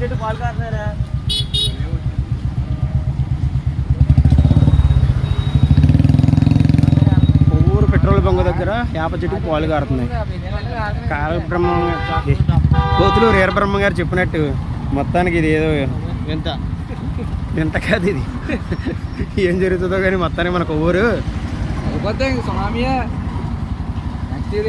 చెట్టు పాలు కాస్తున్నారా Kovvur petrol bunk దగ్గర వేప చెట్టుకు పాలు కారుతున్నాయి. కాల బ్రహ్మ కోతులు రేర బ్రహ్మ గారు చెప్పినట్టు మొత్తానికి ఇది ఏదో ఎంత ఎంత కాదు ఇది. ఏం జరుగుతుందో కానీ మొత్తానికి మన కొవ్వూరు. అయిపోతే ఇంక సునామీయే. నెక్స్ట్ ఇయర్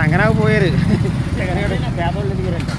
ചങ്ങനാവ് പോയത് ചങ്ങനാട് ക്യാബുള്ളിരിക്കുന്നുണ്ട്